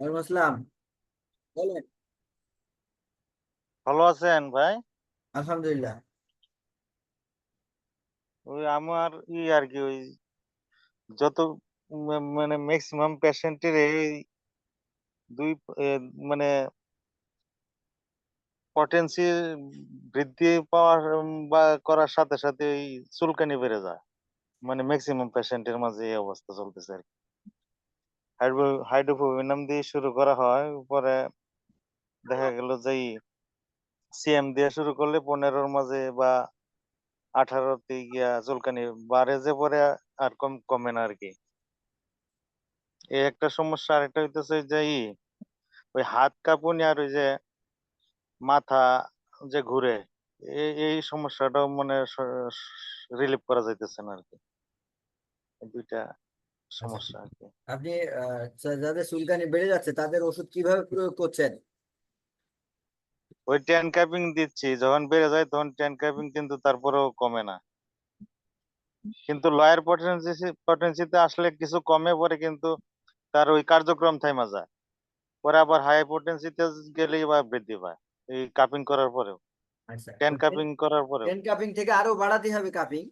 ওয়ালাইকুম আসসালাম। বলেন। ভালো আছেন ভাই? আলহামদুলিল্লাহ। ওই আমার ই আর কি ওই যত মানে ম্যাক্সিমাম পেশেন্টের এই দুই মানে পটেন্সি বৃদ্ধি পাওয়ার বা করার সাথে সাথে এই চুলকানি বেড়ে যায়। মানে ম্যাক্সিমাম পেশেন্টের মাঝে এই অবস্থা চলতেছে আর কি। হাইড্রোফোবিনাম দিয়ে শুরু করা হয়। পরে দেখা গেল যে সিএম দিয়ে শুরু করলে পনেরোর মাঝে বা আঠারোতে গিয়া চুলকানি বাড়ে যে পরে আর কম, কমে না আর কি এই একটা সমস্যা আরেকটা হইতেছে যে ওই হাত কাঁপুনি আর ওই যে মাথা যে ঘুরে এই সমস্যাটাও মানে রিলিভ করা যাইতেছে না আর কি দুইটা সমস্যা আপনি যাদের চুলকানি বেড়ে যাচ্ছে তাদের ওষুধ কীভাবে প্রয়োগ করছেন? ওই ট্যান ক্যাপিং দিচ্ছি যখন বেড়ে যায় তখন ট্যান ক্যাপিং কিন্তু তারপরেও কমে না। কিন্তু লয়ার পটেন্সি পটেন্সিতে আসলে কিছু কমে পরে কিন্তু তার ওই কার্যক্রম থাইমা যায়। পরে আবার হাই পটেন্সিতে গেলেই বা বৃদ্ধি পায় এই কাপিং করার পরেও। আচ্ছা ট্যান কাপিং করার পরেও। টেন কাপিং থেকে আরও বাড়াতে হবে কাপিং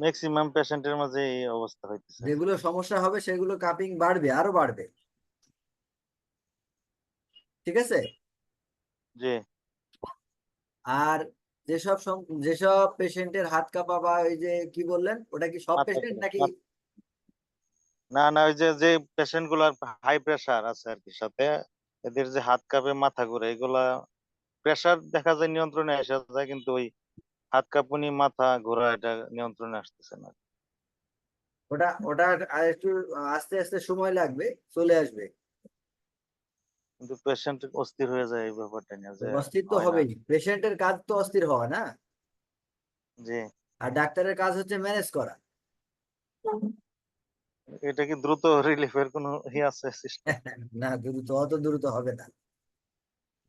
ম্যাক্সিমাম পেশেন্টের মাঝে এই অবস্থা হইতেছে। যেগুলো সমস্যা হবে সেগুলো কাপিং বাড়বে আরও বাড়বে। ঠিক আছে? জি। আর যেসব যেসব পেশেন্টের হাত কাঁপা বা ওই যে কি বললেন ওটা কি সব পেশেন্ট নাকি? না না ওই যে যে পেশেন্টগুলার হাই প্রেসার আছে আর কি সাথে এদের যে হাত কাঁপে মাথা ঘুরে এগুলা প্রেসার দেখা যায় নিয়ন্ত্রণে আসা যায় কিন্তু ওই হাত কাঁপুনি মাথা ঘোরা এটা নিয়ন্ত্রণে আসতেছে না। ওটা ওটা আর একটু আস্তে আস্তে সময় লাগবে চলে আসবে। কিন্তু পেশেন্ট অস্থির হয়ে যায় এই ব্যাপারটা নিয়ে যে অস্থির তো। হবেই। পেশেন্টের কাজ তো অস্থির হওয়া না? জি। আর ডাক্তারের কাজ হচ্ছে ম্যানেজ করা। এটা কি দ্রুত রিলিফের কোনো ই আছে? না দ্রুত অত দ্রুত হবে না।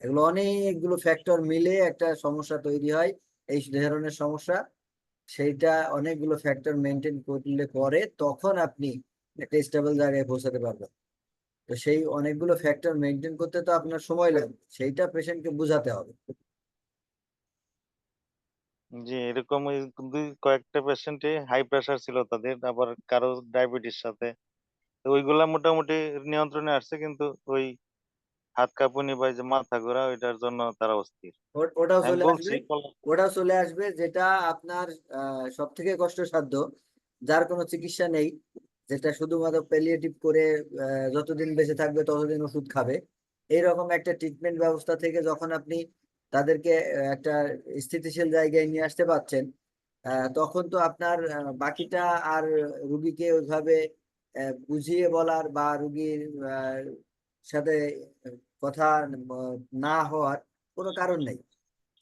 এগুলো অনেকগুলো ফ্যাক্টর মিলে একটা সমস্যা তৈরি হয়। এই ধরনের সমস্যা, সেইটা অনেকগুলো ফ্যাক্টর মেনটেন করলে পরে তখন আপনি একটা স্টেবল জায়গায় পৌঁছাতে পারবেন। তো সেই অনেকগুলো ফ্যাক্টর মেনটেন করতে তো আপনার সময় লাগবে, সেইটা পেশেন্টকে বোঝাতে হবে। জি, এরকম দুই কয়েকটা পেশেন্টে হাই প্রেসার ছিল তাদের, আবার কারও ডায়াবেটিস সাথে। ওইগুলা মোটামুটি নিয়ন্ত্রণে আসছে, কিন্তু ওই হাত কাঁপুনি বা যে মাথা ঘোরা ওইটার জন্য তারা অস্থির। ও- ওটাও চলে আসবে। ওটাও চলে আসবে যেটা আপনার সব থেকে কষ্টসাধ্য যার কোনো চিকিৎসা নেই যেটা শুধুমাত্র প্যালিয়েটিভ করে যতদিন বেঁচে থাকবে ততদিন ওষুধ খাবে। এইরকম একটা ট্রিটমেন্ট ব্যবস্থা থেকে যখন আপনি তাদেরকে একটা স্থিতিশীল জায়গায় নিয়ে আসতে পারছেন তখন তো আপনার বাকিটা আর রুগীকে ওইভাবে বুঝিয়ে বলার বা রুগীর সাথে কথা না হওয়ার কোনো কারণ নেই।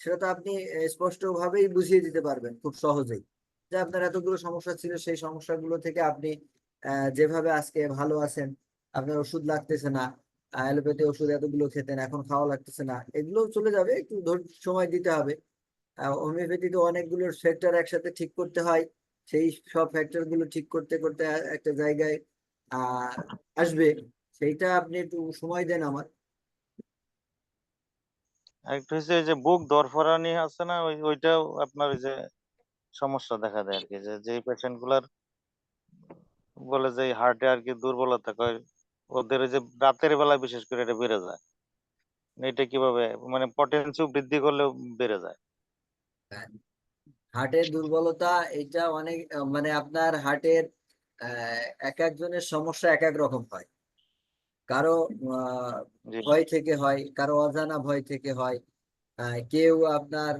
সেটা তো আপনি স্পষ্ট ভাবেই বুঝিয়ে দিতে পারবেন খুব সহজেই যে আপনার এতগুলো সমস্যা ছিল, সেই সমস্যাগুলো থেকে আপনি যেভাবে আজকে ভালো আছেন, আপনার ওষুধ লাগতেছে না অ্যালোপ্যাথি ওষুধ এতগুলো খেতেন, এখন খাওয়া লাগতেছে না এগুলো চলে যাবে, একটু সময় দিতে হবে। হোমিওপ্যাথিতে অনেকগুলো ফ্যাক্টর একসাথে ঠিক করতে হয়, সেই সব ফ্যাক্টরগুলো ঠিক করতে করতে একটা জায়গায় আসবে, সেইটা আপনি একটু সময় দেন আমার। আরেকটা হচ্ছে যে বুক দরফরানি আছে না, ওই, ওইটাও আপনার ওই যে সমস্যা দেখা দেয় আর কি যে যে পেশেন্টগুলার বলে যে হার্টে আর কি দুর্বলতা কয়, ওদের যে রাতের বেলা বিশেষ করে এটা বেড়ে যায়। এটা কীভাবে মানে পটেন্সিও বৃদ্ধি করলে বেড়ে যায়। হার্টের দুর্বলতা এটা অনেক মানে আপনার হার্টের এক একজনের সমস্যা এক এক রকম হয়। কারও ভয় থেকে হয় কারও অজানা ভয় থেকে হয় কেউ আপনার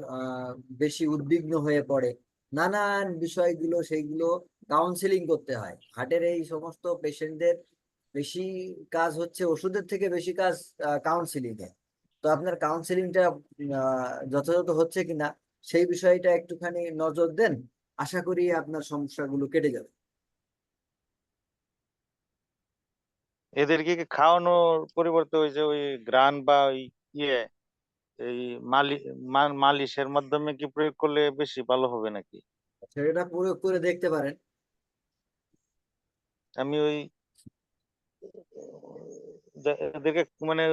বেশি উদ্বিগ্ন হয়ে পড়ে নানান বিষয়গুলো সেইগুলো কাউন্সিলিং করতে হয়। হার্টের এই সমস্ত পেশেন্টদের বেশি কাজ হচ্ছে ওষুধের থেকে বেশি কাজ কাউন্সিলিং এ। তো আপনার কাউন্সিলিংটা যথাযথ হচ্ছে কিনা সেই বিষয়টা একটুখানি নজর দেন আশা করি আপনার সমস্যাগুলো কেটে যাবে। এদেরকে খাওয়ানোর পরিবর্তে ওই যে ওই গ্রান বা ওই ইয়ে এই মালি মালিশের মাধ্যমে কি প্রয়োগ করলে বেশি ভালো হবে নাকি সেটা প্রয়োগ করে দেখতে পারেন আমি ওই এদেরকে মানে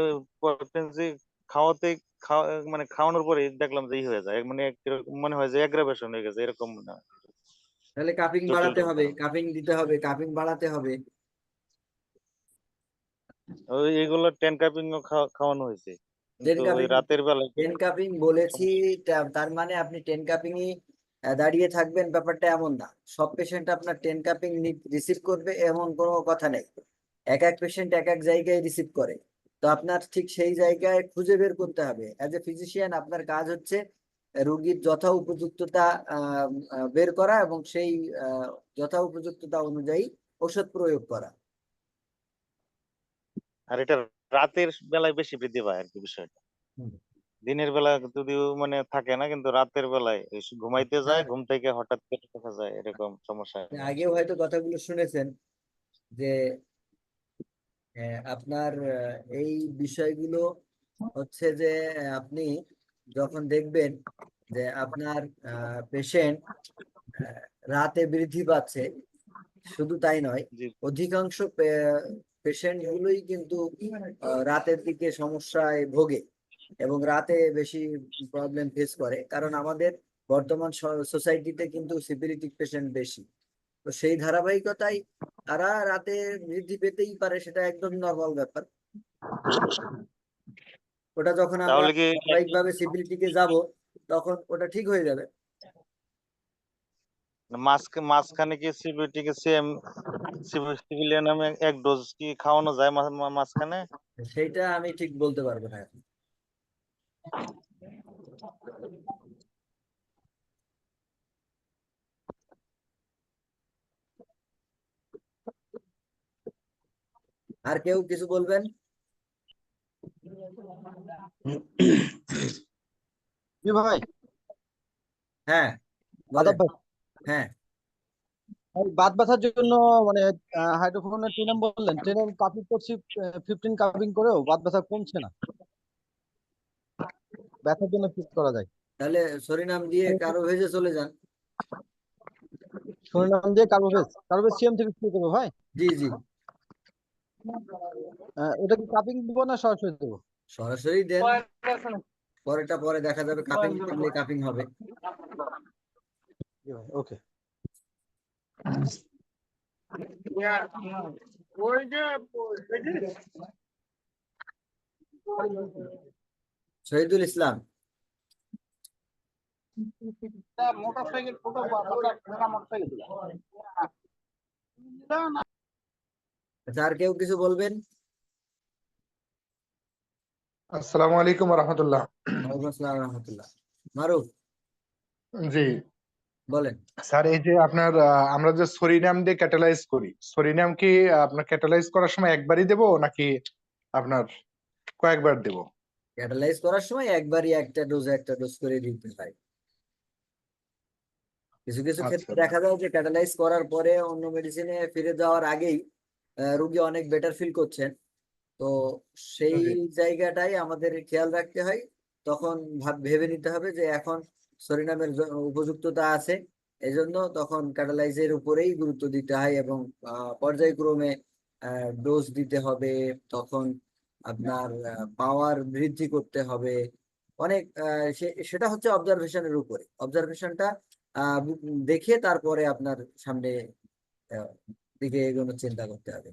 প্রেগন্যান্সি খাওয়াতে খাওয়া মানে খাওয়ানোর পরে দেখলাম যে ই হয়ে যায় মানে মনে হয় যে অ্যাগ্রাভেশন হয়ে গেছে এরকম মনে হয়। তাহলে কাপিং বাড়াতে হবে। কাপিং দিতে হবে কাপিং বাড়াতে হবে এগুলো টেন কাপিং খাওয়ানো হয়েছে। রাতের বেলায় টেন কাপিং বলেছি তার মানে আপনি টেন কাপিং দাঁড়িয়ে থাকবেন ব্যাপারটা এমন না। সব পেশেন্ট আপনার টেন কাপিং রিসিভ করবে এমন কোনো কথা নেই। এক এক পেশেন্ট এক এক জায়গায় রিসিভ করে। তো আপনার ঠিক সেই জায়গায় খুঁজে বের করতে হবে। অ্যাজ এ ফিজিশিয়ান আপনার কাজ হচ্ছে রোগীর যথা উপযুক্ততা বের করা এবং সেই যথা উপযুক্ততা অনুযায়ী ওষুধ প্রয়োগ করা। আর এটা রাতের বেলায় বেশি বৃদ্ধি পায় আর কি বিষয়টা দিনের বেলা যদিও মানে থাকে না কিন্তু রাতের বেলায় ঘুমাইতে যায় হ্যাঁ। ঘুম থেকে হঠাৎ করে দেখা যায় এরকম সমস্যা আগেও হয়তো কথাগুলো শুনেছেন যে আপনার এই বিষয়গুলো হচ্ছে যে আপনি যখন দেখবেন যে আপনার পেশেন্ট রাতে বৃদ্ধি পাচ্ছে শুধু তাই নয় অধিকাংশ পেশেন্ট গুলোই কিন্তু রাতের দিকে সমস্যায় ভোগে এবং রাতে বেশি প্রবলেম ফেস করে। কারণ আমাদের বর্তমান সোসাইটিতে কিন্তু সিপিলিটিক পেশেন্ট বেশি। তো সেই ধারাবাহিকতায় তারা রাতে বৃদ্ধি পেতেই পারে সেটা একদম নর্মাল ব্যাপার। ওটা যখন আমরা সিপিলিটিকে যাব তখন ওটা ঠিক হয়ে যাবে। মাঝ মাঝখানে কি সিবিটি কে সেম সিভিলিয়ান এক ডোজ কি খাওয়ানো যায় মাঝখানে? সেইটা আমি ঠিক বলতে পারব না আর কেউ কিছু বলবেন? জি ভাই। হ্যাঁ হ্যাঁ। বাত ব্যথার জন্য মানে হাইড্রোফোনের টেনেম বললেন টেনেম কাপিং করছি ফিফটিন কাপিং করেও বাদ ব্যথা কমছে না। ব্যথার জন্য কি করা যায়। তাহলে সরিনাম দিয়ে কারও ভেজে চলে যান। সুনাম দিয়ে কার্বোভেজ কার্বোভেজ সিএম থেকে শুরু করব ভাই? জি জি। ওটা কি কাপিং দিব না সরাসরি দেবো? সরাসরি দেন। পরেরটা পরে দেখা যাবে কাপিং কাপিং হবে। জি ওকে শহীদুল ইসলাম। আচ্ছা আর কেউ কিছু বলবেন? আসসালামু আলাইকুম রহমতুল্লাহ। ওয়ালাইকুম আসসালাম রহমতুল্লাহ। মারুফ। জি। বলেন। স্যার এই যে আপনার আমরা যে সরিনাম দিয়ে ক্যাটালাইজ করি সরিনাম কি আপনার ক্যাটালাইজ করার সময় একবারই দেবো নাকি আপনার কয়েকবার দেব? ক্যাটালাইজ করার সময় একবারই একটা ডোজ একটা ডোজ করে দিতে হয়। কিছু কিছু ক্ষেত্রে আচ্ছা। দেখা যায় যে ক্যাটালাইজ করার পরে অন্য মেডিসিনে ফিরে যাওয়ার আগেই রোগী অনেক বেটার ফিল করছেন তো সেই। জায়গাটাই আমাদের খেয়াল রাখতে হয়। তখন ভাব ভেবে নিতে হবে যে এখন সরিনামের উপযুক্ততা আছে। এজন্য তখন ক্যাটালাইজের উপরেই গুরুত্ব দিতে হয় এবং পর্যায়ক্রমে ডোজ দিতে হবে, তখন আপনার পাওয়ার বৃদ্ধি করতে হবে। অনেক সেটা হচ্ছে অবজারভেশনের উপরে। অবজারভেশনটা দেখে তারপরে আপনার সামনে দিকে এগোনোর চিন্তা করতে হবে।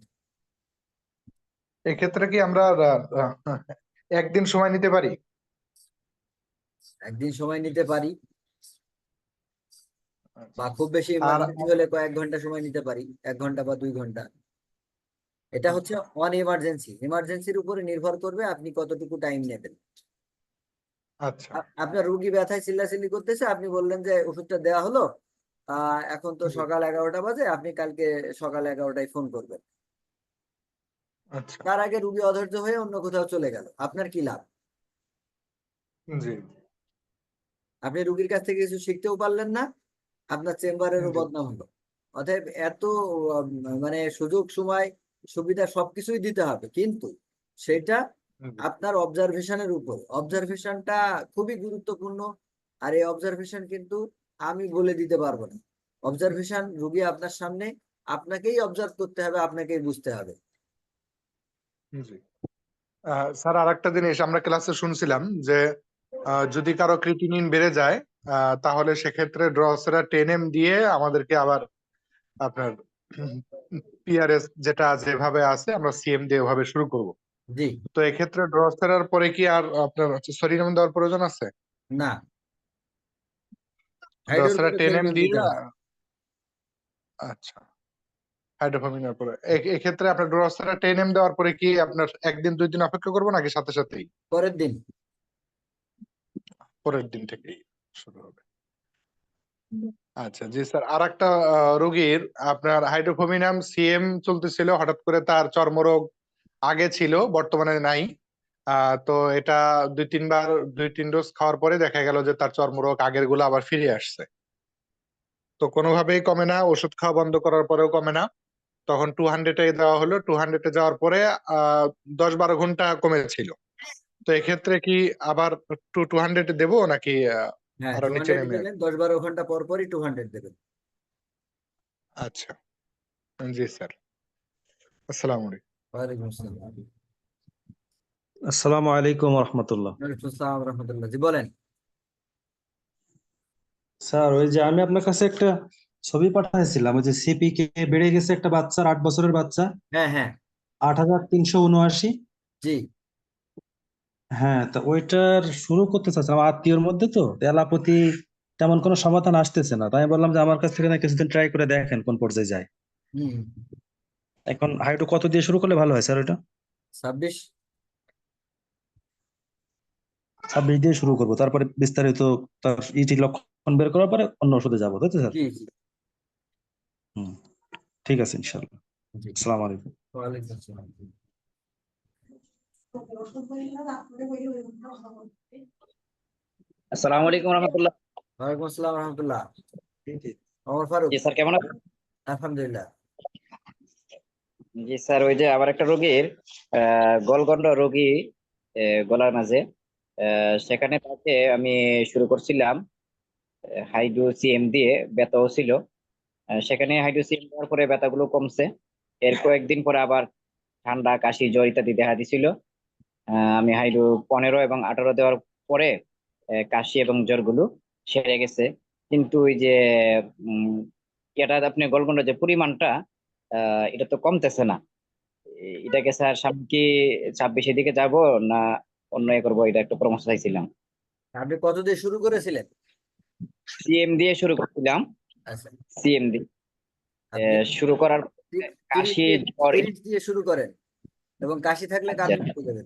এক্ষেত্রে কি আমরা একদিন সময় নিতে পারি? একদিন সময় নিতে পারি। বা খুব বেশি ইমার্জেন্সি হলে কয়েক ঘণ্টা সময় নিতে পারি এক ঘণ্টা বা দুই ঘণ্টা। এটা হচ্ছে অন ইমার্জেন্সি ইমার্জেন্সির উপরে নির্ভর করবে আপনি কতটুকু টাইম নেবেন। আচ্ছা। আপনার রুগী ব্যথায় চিল্লাচিল্লি করতেছে আপনি বললেন যে ওষুধটা দেওয়া হলো আহ এখন তো সকাল এগারোটা বাজে আপনি কালকে সকাল এগারোটায় ফোন করবেন। আচ্ছা। তার আগে রুগী অধৈর্য হয়ে অন্য কোথাও চলে গেল। আপনার কি লাভ? জি। আপনি রুগীর কাছ থেকে কিছু শিখতেও পারলেন না আপনার চেম্বারেরও। বদনাম হলো। অতএব এত মানে সুযোগ সময় সুবিধা সবকিছুই দিতে হবে কিন্তু সেটা। আপনার অবজারভেশনের উপরে। অবজারভেশনটা খুবই গুরুত্বপূর্ণ আর এই অবজারভেশন কিন্তু আমি বলে দিতে পারব না। অবজারভেশন রুগী আপনার সামনে আপনাকেই অবজার্ভ করতে হবে আপনাকেই বুঝতে হবে। স্যার আরেকটা জিনিস আমরা ক্লাসে শুনছিলাম যে যদি কারও ক্রিটিনিন বেড়ে যায় তাহলে সেক্ষেত্রে ড্রসেরা টেন এম দিয়ে আমাদেরকে আবার আপনার পিআরএস যেটা যেভাবে আছে আমরা সিএম দিয়ে ওভাবে শুরু করব। জি। তো এক্ষেত্রে ড্রসেরার পরে কি আর আপনার হচ্ছে সরিনাম দেওয়ার প্রয়োজন আছে? না। ড্রসেরা টেন এম দিয়ে। আচ্ছা। হাইড্রোফামিনের পরে। এক্ষেত্রে আপনার ড্রসেরা টেন এম দেওয়ার পরে কি আপনার একদিন দুই দিন অপেক্ষা করব নাকি সাথে সাথেই? পরের দিন। পরের দিন থেকেই শুরু হবে। আচ্ছা জি স্যার আর একটা রোগীর আপনার হাইড্রোফোমিনাম সিএম চলতেছিল হঠাৎ করে তার চর্মরোগ আগে ছিল বর্তমানে নাই। তো এটা দুই তিনবার দুই তিন ডোজ খাওয়ার পরে দেখা গেল যে তার চর্মরোগ আগেরগুলো আবার ফিরে আসছে। তো কোনোভাবেই কমে না ওষুধ খাওয়া বন্ধ করার পরেও কমে না। তখন টু হান্ড্রেডে দেওয়া হলো টু হান্ড্রেডে যাওয়ার পরে আহ দশ বারো ঘণ্টা কমেছিল। তো এক্ষেত্রে কি আবার টু টু হান্ড্রেড দেবো নাকি হ্যাঁ আরও নিচে নেমে? দশ বারো ঘণ্টা পর পরই টু হান্ড্রেড দেবেন। আচ্ছা। জি স্যার। আসসালামু আলাইকুম। ওয়ালাইকুম আসসালাম। আসসালামু আলাইকুম রহমতুল্লাহ। আসসালাম রহমতুল্লাহ। জি বলেন। স্যার ওই যে আমি আপনার কাছে একটা ছবি পাঠাইছিলাম ওই যে সিপি কে বেড়ে গেছে একটা বাচ্চার আট বছরের বাচ্চা। হ্যাঁ হ্যাঁ। আট হাজার তিনশো উনআশি। জি। হ্যাঁ তা ওইটার শুরু করতে চাচ্ছিলাম। আমার আত্মীয়র মধ্যে তো এলাপতি তেমন কোনো সমাধান আসতেছে না। তাই আমি বললাম যে আমার কাছ থেকে না কিছুদিন ট্রাই করে দেখেন কোন পর্যায়ে যায়। হুম। এখন হাইড্রো কত দিয়ে শুরু করলে ভালো হয় স্যার ওইটা? ছাব্বিশ। ছাব্বিশ দিয়ে শুরু করব তারপরে বিস্তারিত তার ইটি লক্ষণ বের করার পরে অন্য ওষুধে যাব তাই তো স্যার? জি জি। হুম ঠিক আছে ইনশাল্লাহ জি। আসসালামু আলাইকুম। ওয়ালাইকুম আসসালাম। আসসালামু আলাইকুম রহমতুল্লাহ। ওয়ালাইকুম আসসালাম রহমতুল্লাহ। ওমর ফারুক। জি স্যার কেমন আছেন? আলহামদুলিল্লাহ। জি স্যার ওই যে আবার একটা রোগীর আহ, রোগী গলার মাঝে। সেখানে তাকে আমি শুরু করছিলাম হাইড্রো সিএম দিয়ে ব্যথাও ছিল। সেখানে হাইড্রো সিএম দেওয়ার পরে ব্যথাগুলো কমছে। এর কয়েকদিন পরে আবার ঠান্ডা কাশি জ্বর ইত্যাদি দেখা দিছিল। আমি হাইড্রো পনেরো এবং আঠারো দেওয়ার পরে কাশি এবং জ্বরগুলো সেরে গেছে। কিন্তু ওই যে এটা আপনি গলগন্ড যে পরিমাণটা এটা তো কমতেছে না। এটাকে স্যার সামনে কি ছাব্বিশের দিকে যাব না অন্য এ করব এটা একটু পরামর্শ চাইছিলাম। আপনি কত দিয়ে শুরু করেছিলেন? সিএম দিয়ে শুরু করছিলাম। আচ্ছা। সিএম দিয়ে। আহ, শুরু করার কাশি জ্বর। দিয়ে শুরু করেন এবং কাশি থাকলে আচ্ছা। কাশি শুরু দেবেন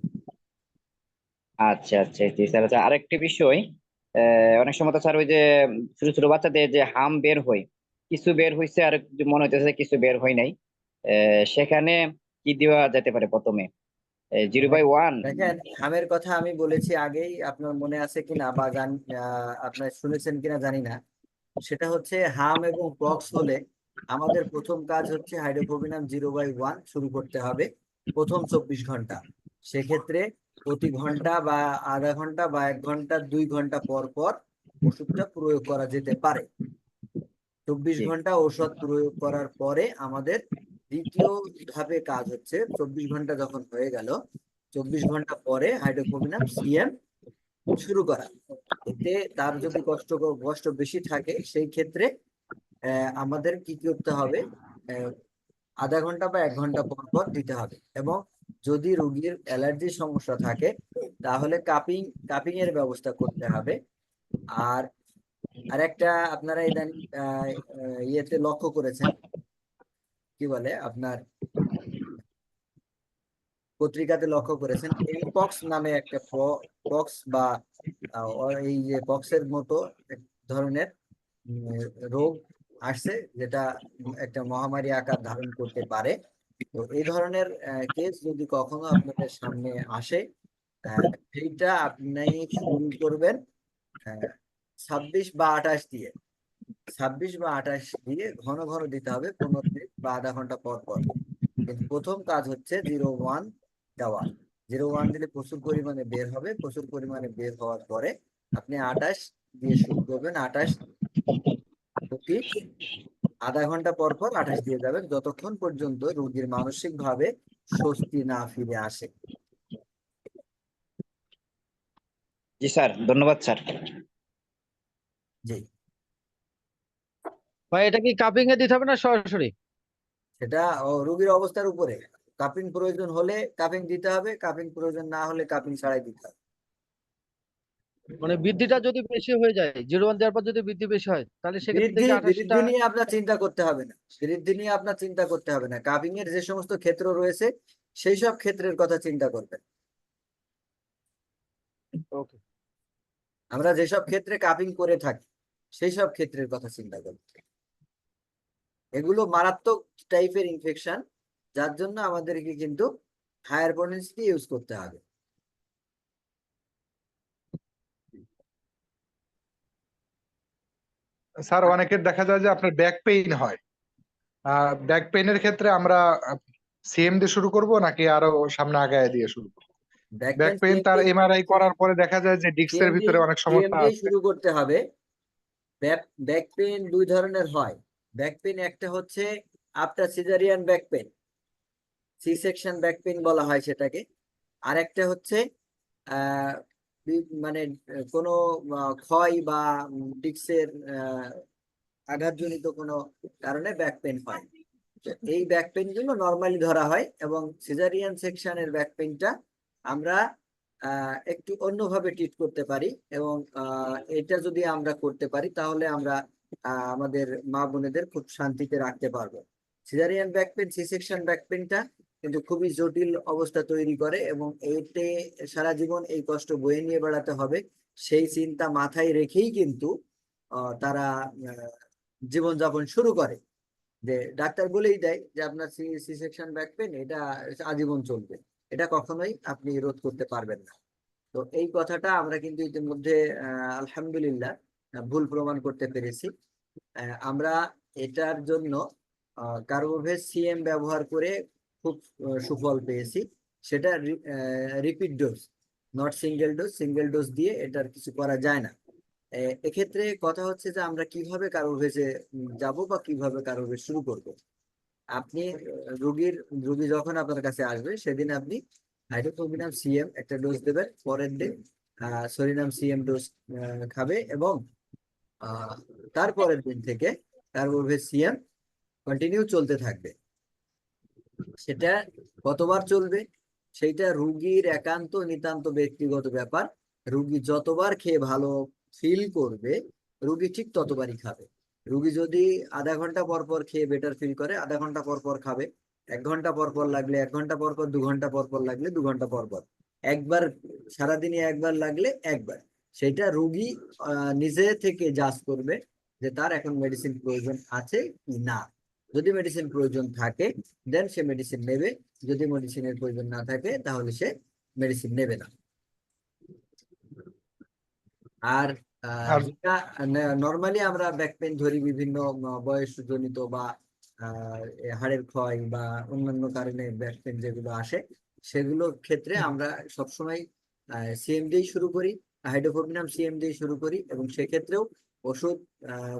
আচ্ছা আচ্ছা জি স্যার আচ্ছা আরেকটি বিষয় অনেক সময় তো স্যার ওই যে ছোট ছোট বাচ্চাদের যে হাম বের হয়, কিছু বের হয়েছে আর মনে হইতেছে কিছু বের হয় নাই। সেখানে কি দেওয়া যেতে পারে প্রথমে? Zero by one. দেখেন, হামের কথা আমি বলেছি আগেই, আপনার মনে আছে কিনা বা জান আপনার শুনেছেন কিনা জানি না। সেটা হচ্ছে হাম এবং পক্স হলে আমাদের প্রথম কাজ হচ্ছে হাইড্রোকোবিনাম জিরো বাই ওয়ান শুরু করতে হবে প্রথম চব্বিশ ঘণ্টা। সেক্ষেত্রে প্রতি ঘণ্টা বা আধা ঘণ্টা বা এক ঘণ্টা দুই ঘণ্টা পর পর ওষুধটা প্রয়োগ করা যেতে পারে। চব্বিশ ঘণ্টা ওষুধ প্রয়োগ করার পরে আমাদের দ্বিতীয় ধাপে কাজ হচ্ছে চব্বিশ ঘণ্টা যখন হয়ে গেল চব্বিশ ঘণ্টা পরে হাইড্রোকোবিনাম সিএম শুরু করা। এতে তার যদি কষ্ট কষ্ট বেশি থাকে সেই ক্ষেত্রে আহ, আমাদের কি করতে হবে? আধা ঘণ্টা বা এক ঘণ্টা পর পর দিতে হবে এবং যদি রোগীর অ্যালার্জির সমস্যা থাকে, তাহলে কাপিং কাপিং এর ব্যবস্থা করতে হবে। আর আরেকটা আপনারা ইদানিং ইয়েতে লক্ষ্য করেছেন। কি বলে আপনার? পত্রিকাতে লক্ষ্য করেছেন এমপক্স নামে একটা পক্স বা এই যে পক্সের মতো ধরনের রোগ আসছে, যেটা একটা মহামারী আকার ধারণ করতে পারে। তো এই ধরনের কেস যদি কখনো আপনাদের সামনে আসে সেইটা আপনি শুরু করবেন ছাব্বিশ বা আঠাশ দিয়ে। ছাব্বিশ বা আঠাশ দিয়ে ঘন ঘন দিতে হবে পনেরো মিনিট বা আধা ঘণ্টা পর পর। কিন্তু প্রথম কাজ হচ্ছে জিরো ওয়ান দেওয়া। জিরো ওয়ান দিলে প্রচুর পরিমাণে বের হবে। প্রচুর পরিমাণে বের হওয়ার পরে আপনি আঠাশ দিয়ে শুরু করবেন। আঠাশ আধা ঘণ্টা পর পর আঠাশ দিয়ে যাবেন যতক্ষণ পর্যন্ত রোগীর মানসিক ভাবে স্বস্তি না ফিরে আসে। জি স্যার ধন্যবাদ স্যার। জি। ভাই এটা কি কাপিং এ দিতে হবে না সরাসরি? সেটা ও, রোগীর অবস্থার উপরে। কাপিং প্রয়োজন হলে কাপিং দিতে হবে কাপিং প্রয়োজন না হলে কাপিং ছাড়াই দিতে হবে। মানে বৃদ্ধিটা যদি বেশি হয়ে যায় জিরো ওয়ান দেওয়ার পর যদি বৃদ্ধি বেশি হয় তাহলে সেক্ষেত্রে নিয়ে আপনার চিন্তা করতে হবে না। বৃদ্ধি নিয়ে আপনার চিন্তা করতে হবে না। কাপিং এর যে সমস্ত ক্ষেত্র রয়েছে সেই সব ক্ষেত্রের কথা চিন্তা করবেন। ওকে আমরা যেসব ক্ষেত্রে কাপিং করে থাকি সেই সব ক্ষেত্রের কথা চিন্তা করবেন। এগুলো মারাত্মক টাইপের ইনফেকশন যার জন্য আমাদেরকে কিন্তু হায়ার পটেন্সিটি ইউজ করতে হবে। স্যার অনেকের দেখা যায় যে আপনার ব্যাক পেইন হয়। ব্যাক পেইনের ক্ষেত্রে আমরা সিএম দিয়ে শুরু করব নাকি আরও সামনে আগায় দিয়ে শুরু করব? ব্যাক পেইন তার এমআরআই করার পরে দেখা যায় যে ডিস্কের ভিতরে অনেক সমস্যা আছে। শুরু করতে হবে। ব্যাক ব্যাক পেন দুই ধরনের হয়। ব্যাক পেন একটা হচ্ছে after caesarean back pain C section back pain বলা হয় সেটাকে। আর একটা হচ্ছে মানে কোনো ক্ষয় বা ডিস্কের আঘাতজনিত কোনো কারণে ব্যাক পেন হয় এই ব্যাক পেনগুলো নর্মালি ধরা হয় এবং সিজারিয়ান সেকশনের ব্যাক পেনটা আমরা একটু অন্যভাবে ট্রিট করতে পারি এবং এটা যদি আমরা করতে পারি তাহলে আমরা আমাদের মা বোনেদের খুব শান্তিতে রাখতে পারব। Caesarean back pain C section back পেনটা কিন্তু খুবই জটিল অবস্থা তৈরি করে এবং এতে সারা জীবন এই কষ্ট বয়ে নিয়ে বেড়াতে হবে। সেই চিন্তা মাথায় রেখেই কিন্তু তারা জীবনযাপন শুরু করে। যে ডাক্তার বলেই দেয় যে আপনার সি সেকশন ব্যাক পেন এটা আজীবন চলবে। এটা কখনোই আপনি রোধ করতে পারবেন না। তো এই কথাটা আমরা কিন্তু ইতিমধ্যে আলহামদুলিল্লাহ ভুল প্রমাণ করতে পেরেছি। আমরা এটার জন্য কার্বোভেজ সিএম ব্যবহার করে খুব সুফল পেয়েছি। সেটা repeat dose not single dose single dose দিয়ে এটার কিছু করা যায় না। এক্ষেত্রে কথা হচ্ছে যে আমরা কীভাবে কার্বোভেজে যাব বা কীভাবে কার্বোভেজ শুরু করব। আপনি রোগীর, রোগী যখন আপনার কাছে আসবে, সেদিন আপনি হাইড্রোকোবিনাম সিএম একটা ডোজ দেবেন, পরের দিন সরিনাম সিএম ডোজ খাবে এবং তারপরের দিন থেকে কার্বোভেজ সিএম কন্টিনিউ চলতে থাকবে। সেটা কতবার চলবে? সেইটা রুগীর একান্ত নিতান্ত ব্যক্তিগত ব্যাপার। রুগী যতবার খেয়ে ভালো ফিল করবে, রুগী ঠিক ততবারই খাবে। রুগী যদি আধা ঘণ্টা পর পর খেয়ে বেটার ফিল করে, আধা ঘণ্টা পর পর খাবে। এক ঘণ্টা পর পর লাগলে এক ঘণ্টা পর পর, দু ঘণ্টা পর পর লাগলে দু ঘণ্টা পর পর। একবার সারাদিনে একবার লাগলে একবার। সেটা রুগী নিজে থেকে জাজ করবে যে তার এখন মেডিসিন প্রয়োজন আছে কি না। যদি মেডিসিন প্রয়োজন থাকে দেন সে মেডিসিন নেবে। যদি মেডিসিনের প্রয়োজন না থাকে তাহলে সে মেডিসিন নেবে না। আর নর্মালি আমরা ব্যাক পেন ধরি বিভিন্ন বয়সজনিত বা আহ, হাড়ের ক্ষয় বা অন্যান্য কারণে ব্যাক পেন যেগুলো আসে সেগুলোর ক্ষেত্রে আমরা সবসময় সিএম দিয়েই শুরু করি হাইড্রোফোবিনাম সিএম দিয়ে শুরু করি এবং সেক্ষেত্রেও ওষুধ আহ,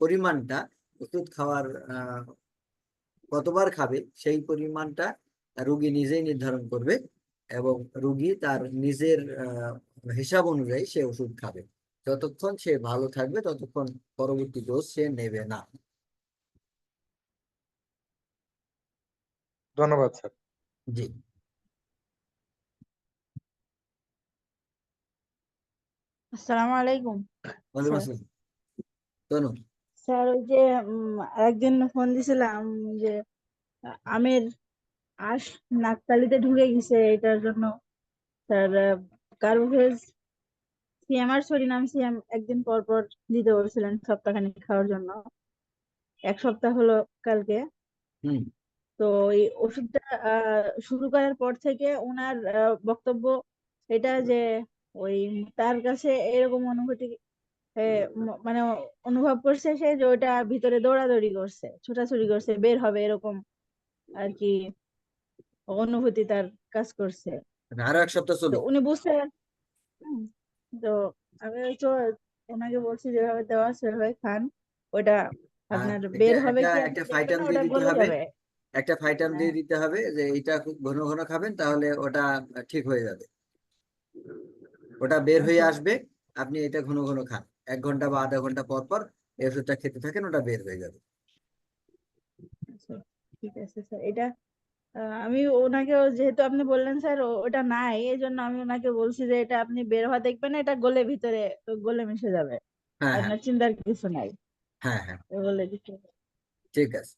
পরিমাণটা ওষুধ খাওয়ার আহ, কতবার খাবে সেই পরিমাণটা রুগী নিজেই নির্ধারণ করবে এবং রুগী তার নিজের আহ, হিসাব অনুযায়ী সে ওষুধ খাবে। যতক্ষণ সে ভালো থাকবে ততক্ষণ পরবর্তী ডোজ সে নেবে না। ধন্যবাদ স্যার। জি। আসসালামু আলাইকুম ওয়ালাইকুম স্যার। ওই যে একদিন ফোন দিছিলাম যে আমের আশ নাকতালিতে ঢুকে গেছে এটার জন্য। স্যার কার্বোভেজ সিএম আর সরিনাম সিএম একদিন পর পর দিতে বলছিলেন সপ্তাহখানেক খাওয়ার জন্য। এক সপ্তাহ হলো কালকে। তো এই ওষুধটা আহ, শুরু করার পর থেকে ওনার বক্তব্য এটা যে ওই তার কাছে এরকম অনুভূতি মানে অনুভব করছে সে যে ওটা ভিতরে দৌড়াদৌড়ি করছে ছোটাছুটি করছে বের হবে এরকম আর কি অনুভূতি তার কাজ করছে আরও এক সপ্তাহ তো উনি বুঝতে তো আমি তো ওনাকে বলছি যেভাবে দেওয়া সেভাবে খান ওটা আপনার বের হবে কি একটা ফাইটাম দিয়ে দিতে হবে। একটা ফাইটাম দিয়ে হ্যাঁ। দিতে হবে যে এটা খুব ঘন ঘন খাবেন তাহলে ওটা ঠিক হয়ে যাবে ওটা বের হয়ে আচ্ছা। আসবে আপনি এটা ঘন ঘন খান এক ঘণ্টা বা আধা ঘণ্টা পর পর এই ওষুধটা খেতে থাকেন ওটা বের হয়ে যাবে। আচ্ছা ঠিক আছে স্যার। এটা আমি ওনাকে যেহেতু আপনি বললেন স্যার ওটা নাই এই জন্য আমি ওনাকে বলছি যে এটা আপনি বের হওয়া দেখবেন এটা গলে ভিতরে গলে মিশে যাবে। হ্যাঁ হ্যাঁ। আপনার চিন্তার কিছু নাই। হ্যাঁ হ্যাঁ। বলে দিচ্ছি ঠিক আছে।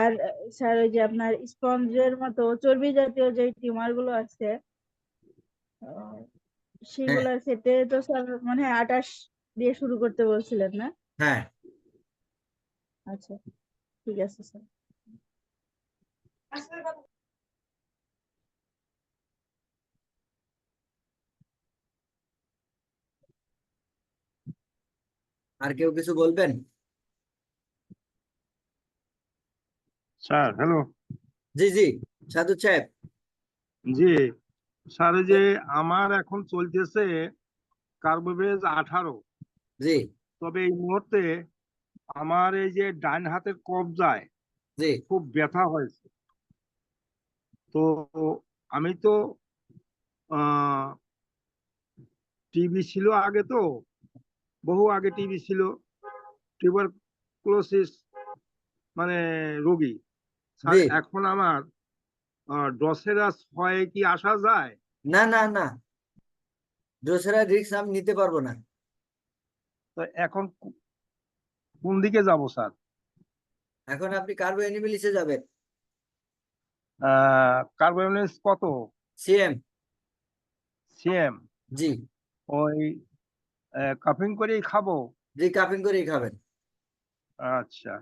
আর স্যার ওই যে আপনার স্পঞ্জের মতো চর্বি জাতীয় যে টিউমারগুলো আছে সেগুলোর ক্ষেত্রে তো স্যার মানে আটাশ দিয়ে শুরু করতে বলছিলেন না? হ্যাঁ। আচ্ছা ঠিক আছে স্যার। আর কেউ কিছু বলবেন? স্যার হ্যালো জি জি সাধু সাহেব। জি স্যার যে আমার এখন চলতেছে কার্বোভেজ আঠারো। জি। তবে এই মুহূর্তে আমার এই যে ডান হাতের কবজায় জি। খুব ব্যথা হয়েছে। তো আমি তো টিবি ছিল আগে তো বহু আগে টিবি ছিল টিউবারকুলোসিস মানে রোগী। এখন আমার ডসেরাস হয় কি আসা যায়? না না না। দোসরা রিস্ক আমি নিতে পারব না। তো এখন কোন দিকে যাব স্যার? এখন আপনি কার্বো অ্যানিমেলিসে যাবেন। কার্বোনেস কত? সিএম সিএম জি। ওই কাফিং করেই খাব? জি কাপিং করেই খাবেন। আচ্ছা।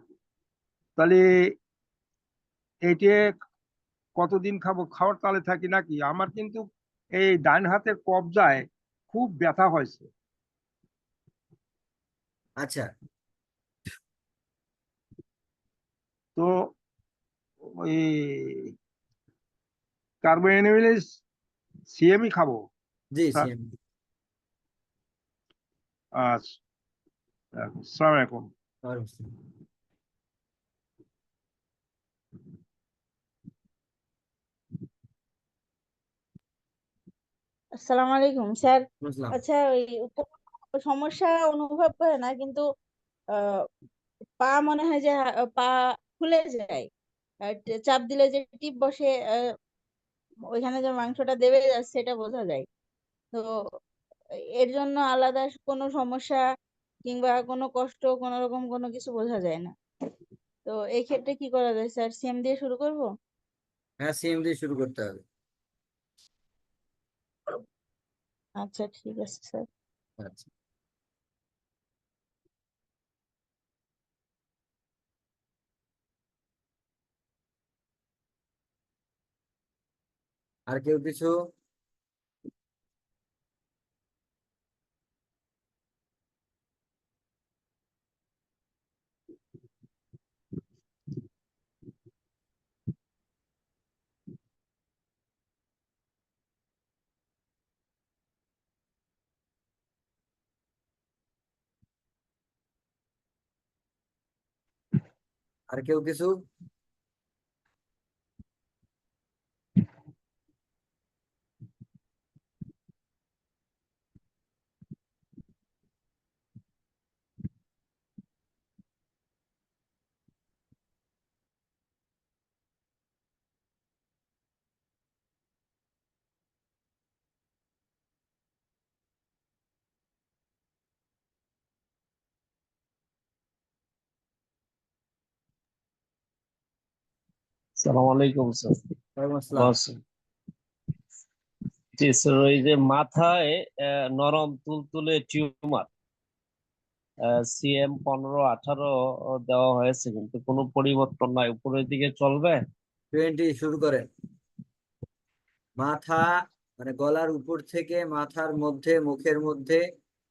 তাহলে এইটে কতদিন খাব? খাওয়ার তালে থাকি নাকি? আমার কিন্তু এই ডান হাতের কবজায় খুব ব্যথা হয়েছে। আচ্ছা। তো ওই কার্বোএনিমিলিস সিএমই খাব। জি হ্যাঁ। সিএম আচ্ছা আসসালামু আলাইকুম। আসসালামু। আলাইকুম স্যার। আচ্ছা ওই সমস্যা অনুভব করে না কিন্তু পা মনে হয় যে পা ফুলে যায়। চাপ দিলে যে টিপ বসে ওইখানে যে মাংসটা দেবে যাচ্ছে সেটা বোঝা যায়। তো এর জন্য আলাদা কোনো সমস্যা কিংবা কোনো কষ্ট কোনো রকম কোনো কিছু বোঝা যায় না। তো এই ক্ষেত্রে কি করা যায়? স্যার সিএম দিয়ে শুরু করব? হ্যাঁ সিএম দিয়ে শুরু করতে হবে। আচ্ছা ঠিক আছে স্যার। আচ্ছা। আর কেউ কিছু? আর কেউ কিছু? সালাম আলাইকুম স্যার। জি স্যার ওই যে মাথায় নরম তুলতুলে টিউমার সিএম পনেরো আঠারো দেওয়া হয়েছে কিন্তু কোনো পরিবর্তন নাই। উপরের দিকে চলবে? টোয়েন্টি শুরু করেন। মাথা মানে গলার উপর থেকে মাথার মধ্যে মুখের মধ্যে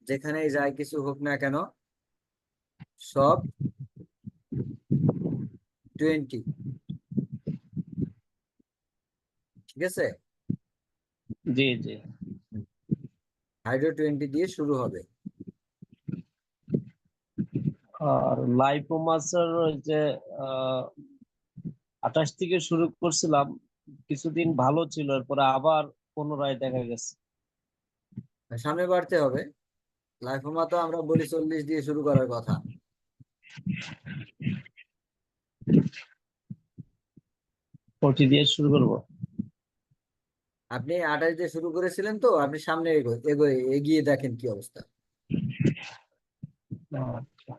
যেখানেই যায় কিছু হোক না কেন সব টোয়েন্টি। ঠিক আছে জি জি। হাইড্রো টোয়েন্টি দিয়ে শুরু হবে। আর লাইপোমাসের ওই যে আঠাশ থেকে শুরু করছিলাম কিছুদিন ভালো ছিল এরপরে আবার পুনরায় দেখা গেছে। সামনে বাড়তে হবে। লাইফোমা তো আমরা বলি চল্লিশ দিয়ে শুরু করার কথা। ওটি দিয়ে শুরু করব। আপনি আঠাশ দিয়ে শুরু করেছিলেন তো আপনি সামনে এগো এগোয় এগিয়ে দেখেন কি অবস্থা। আচ্ছা।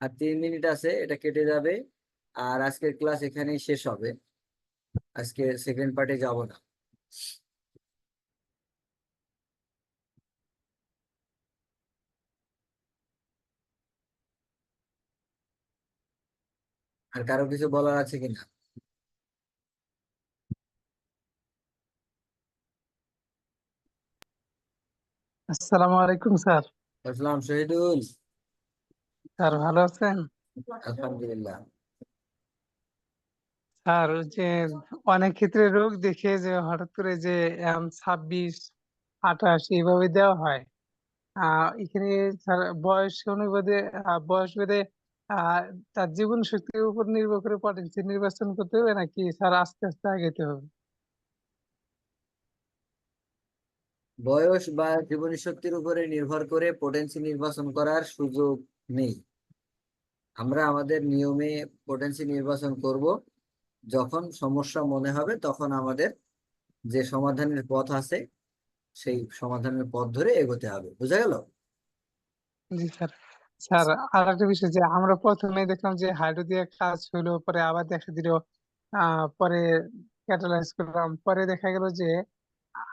আর তিন মিনিট আছে এটা কেটে যাবে আর আজকের ক্লাস এখানেই শেষ হবে। আজকে সেকেন্ড পার্টে যাব না। আর কারও কিছু বলার আছে কিনা? আসসালামু আলাইকুম স্যার। আসসালাম শহীদুল। স্যার ভালো আছেন? আলহামদুলিল্লাহ। স্যার যে অনেক ক্ষেত্রে রোগ দেখে যে হঠাৎ করে যে ছাব্বিশ আঠাশ এইভাবে দেওয়া হয়। আহ এখানে স্যার বয়স অনুভেদে আহ, বয়স ভেদে আহ তার জীবন শক্তির উপর নির্ভর করে পটেন্সি নির্বাচন করতে হবে নাকি স্যার আস্তে আস্তে আগাইতে হবে? বয়স বা জীবনী শক্তির উপরে নির্ভর করে পোটেন্সি নির্বাচন করার সুযোগ নেই। আমরা আমাদের নিয়মে পোটেন্সি নির্বাচন করব। যখন সমস্যা মনে হবে তখন আমাদের যে সমাধানের পথ আছে সেই সমাধানের পথ ধরে এগোতে হবে। বুঝা গেল? জি স্যার। স্যার আর একটা বিষয় যে আমরা প্রথমে দেখলাম যে হাইড্রো দিয়ে কাজ হলো পরে আবার দেখা দিল পরে ক্যাটালাইজ করলাম, পরে দেখা গেল যে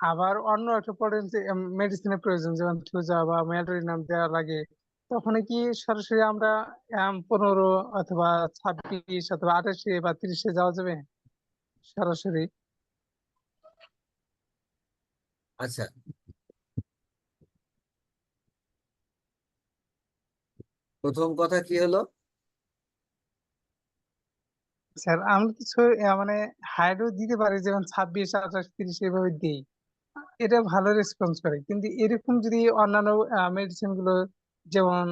আবার অন্য একটা পটেন্সি মেডিসিনের প্রয়োজন, যেমন থুজা বা মেলটোরিনাম দেওয়া লাগে তখন কি সরাসরি আমরা পনেরো অথবা ছাব্বিশ অথবা আঠাশে বা তিরিশে যাওয়া যাবে? সরাসরি। আচ্ছা। প্রথম কথা কি হলো? স্যার আমরা তো মানে হাইড্রো দিতে পারি যেমন ছাব্বিশ আঠাশ তিরিশ এভাবে দিই। এটা ভালো রেসপন্স করে। কিন্তু এরকম যদি অন্যান্য মেডিসিনগুলো যেমন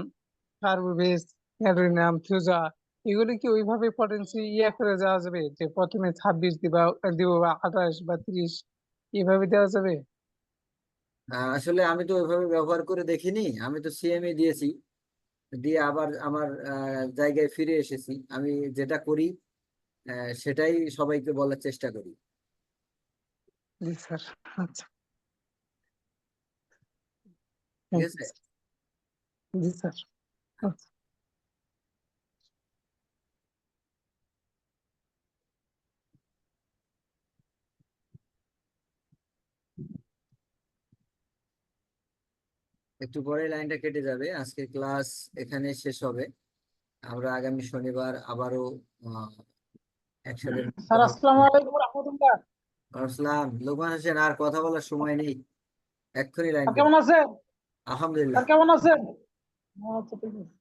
কার্বোভেস ক্যালোরিনাম ফিউজা এগুলো কি ওইভাবে পটেন্সি ইয়ে করে যাওয়া যাবে? যে প্রথমে ছাব্বিশ দিবা দিব বা আঠাশ বা তিরিশ এভাবে দেওয়া যাবে? আসলে আমি তো ওইভাবে ব্যবহার করে দেখিনি। আমি তো সিএমএ দিয়েছি। দিয়ে আবার আমার জায়গায় ফিরে এসেছি। আমি যেটা করি সেটাই সবাইকে বলার চেষ্টা করি। জি স্যার। আচ্ছা। জি স্যার। আচ্ছা। একটু পরে লাইনটা কেটে যাবে। আজকে ক্লাস এখানে শেষ হবে। আমরা আগামী শনিবার আবারও একসাথে স্যার আসসালামু আলাইকুম রহমতুল্লাহ। আসসালাম। লোকমান হোসেন আর কথা বলার সময় নেই। এক্ষুনি লাইন কেমন আছেন? আলহামদুলিল্লাহ। কেমন আছেন? আচ্ছা ঠিক আছে।